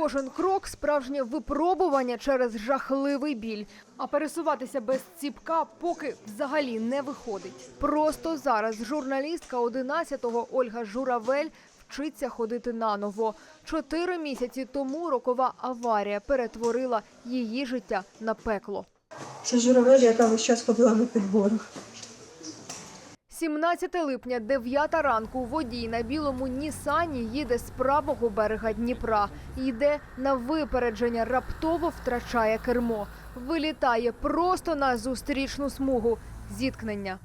Кожен крок справжнє випробування через жахливий біль. А пересуватися без ціпка поки взагалі не виходить. Просто зараз журналістка 11-го Ольга Журавель вчиться ходити наново. Чотири місяці тому рокова аварія перетворила її життя на пекло. Це журавель, яка весь час ходила на підборах. 17 липня, 9 ранку, водій на білому Нісані їде з правого берега Дніпра. Йде на випередження, раптово втрачає кермо. Вилітає просто на зустрічну смугу. Зіткнення.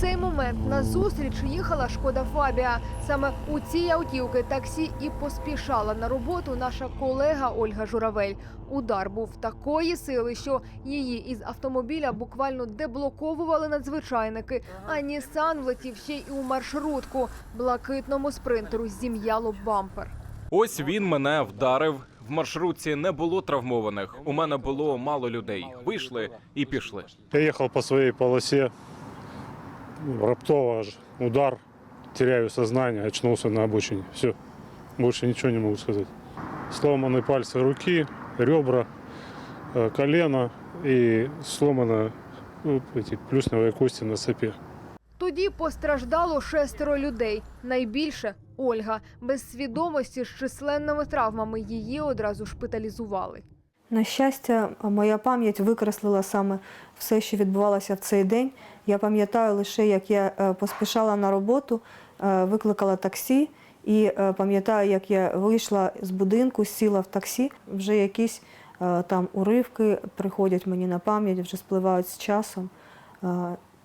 Цей момент на зустріч їхала шкода Фабія. Саме у цій автівки таксі і поспішала на роботу наша колега Ольга Журавель. Удар був такої сили, що її із автомобіля буквально деблоковували надзвичайники. А Нісан влетів ще й у маршрутку. Блакитному спринтеру зім'яло бампер. Ось він мене вдарив. В маршрутці не було травмованих. У мене було мало людей. Вийшли і пішли. Я ехал по своей полосе, раптово аж удар, теряю сознание, очнулся на обочине. Все, больше ничего не могу сказать. Сломаны пальцы руки, ребра, э, колено и сломаны ну, эти плюсневые кости на цепи. Тоді постраждало шестеро людей. Найбільше Ольга без свідомості з численними травмами її одразу шпиталізували. На щастя, моя пам'ять викреслила саме все, що відбувалося в цей день. Я пам'ятаю лише, як я е, поспішала на роботу, е, викликала таксі, і е, пам'ятаю, як я вийшла з будинку, сіла в таксі. Вже якісь там уривки приходять мені на пам'ять, вже спливають з часом.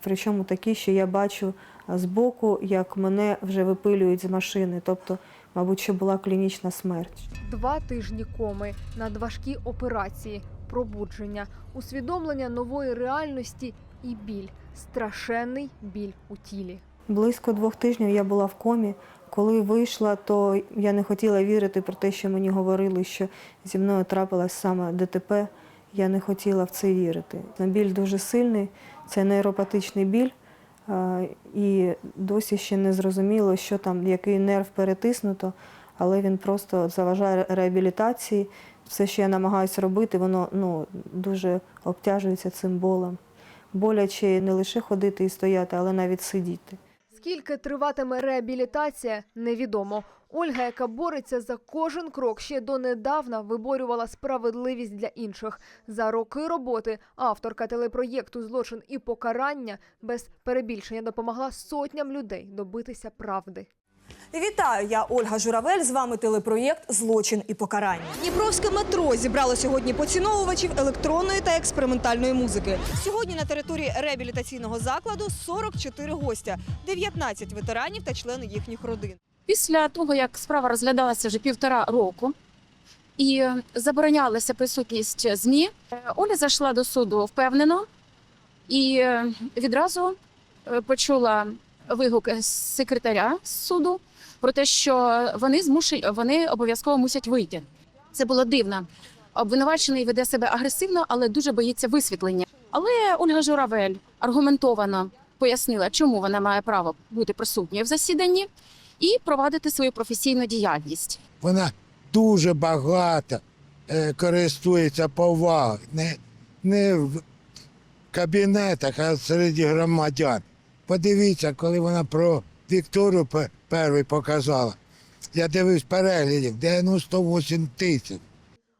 Причому такі, що я бачу збоку, як мене вже випилюють з машини. Тобто, мабуть, що була клінічна смерть. Два тижні коми, надважкі операції, пробудження, усвідомлення нової реальності і біль, страшенний біль у тілі. Близько двох тижнів я була в комі. Коли вийшла, то я не хотіла вірити про те, що мені говорили, що зі мною трапилось саме ДТП. Я не хотіла в це вірити. Біль дуже сильний, це нейропатичний біль, і досі ще не зрозуміло, що там, який нерв перетиснуто, але він просто заважає реабілітації. Все, що я намагаюся робити, воно ну, дуже обтяжується цим болем. Боляче не лише ходити і стояти, але навіть сидіти. Скільки триватиме реабілітація, невідомо. Ольга, яка бореться за кожен крок, ще донедавна виборювала справедливість для інших. За роки роботи авторка телепроєкту Злочин і покарання без перебільшення допомогла сотням людей добитися правди. Вітаю, я Ольга Журавель. З вами телепроєкт Злочин і покарання. Дніпровське метро зібрало сьогодні поціновувачів електронної та експериментальної музики. Сьогодні на території реабілітаційного закладу 44 гостя, 19 ветеранів та члени їхніх родин. Після того, як справа розглядалася вже півтора року і заборонялася присутність ЗМІ, е, Оля зайшла до суду впевнено і е, відразу е, почула вигуки з секретаря суду про те, що вони змушені, вони обов'язково мусять вийти. Це було дивно. Обвинувачений веде себе агресивно, але дуже боїться висвітлення. Але Ольга Журавель аргументовано пояснила, чому вона має право бути присутньою в засіданні і провадити свою професійну діяльність. вона дуже багато е, користується повагою. Не, не в кабінетах, а серед громадян. Подивіться, коли вона про Вікторію пе- перший показала. Я дивився переглядів 98 тисяч.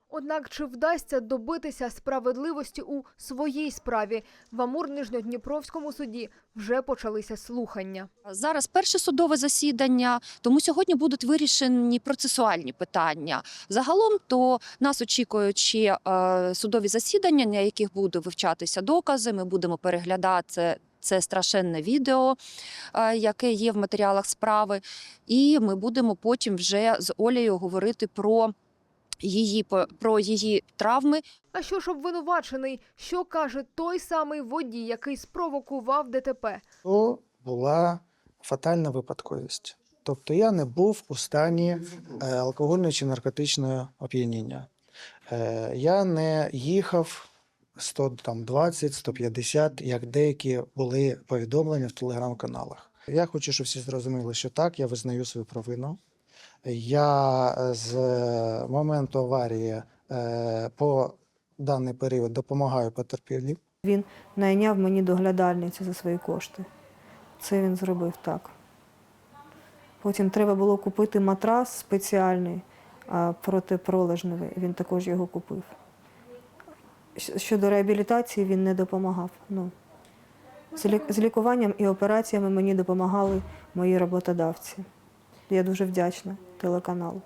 Однак чи вдасться добитися справедливості у своїй справі? В Амур-Нижньодніпровському суді вже почалися слухання. Зараз перше судове засідання, тому сьогодні будуть вирішені процесуальні питання. Загалом то нас очікують ще е, судові засідання, на яких будуть вивчатися докази. Ми будемо переглядати це страшенне відео, е, яке є в матеріалах справи. І ми будемо потім вже з Олею говорити про її по- про її травми, А що ж обвинувачений? Що каже той самий водій, який спровокував ДТП? то була фатальна випадковість. Тобто я не був у стані е, алкогольного чи наркотичного оп'яніння. Е, Я не їхав 120, 150, як деякі були повідомлення в телеграм-каналах. Я хочу, щоб всі зрозуміли, що так, я визнаю свою провину. Я е, з моменту аварії е, по даний період допомагаю потерпілим. Він найняв мені доглядальницю за свої кошти. Це він зробив так. Потім треба було купити матрас спеціальний протипролежневий. Він також його купив. Щодо реабілітації він не допомагав. Ну, з лікуванням і операціями мені допомагали мої роботодавці. Я дуже вдячна телеканалу.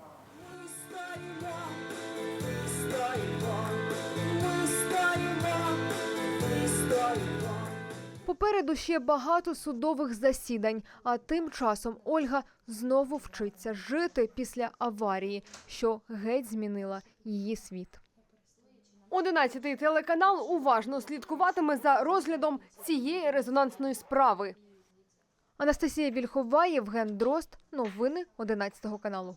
Попереду ще багато судових засідань. А тим часом Ольга знову вчиться жити після аварії, що геть змінила її світ. Одинадцятий телеканал уважно слідкуватиме за розглядом цієї резонансної справи. Анастасія Вільхова, Євген Дрозд. Новини 11 каналу.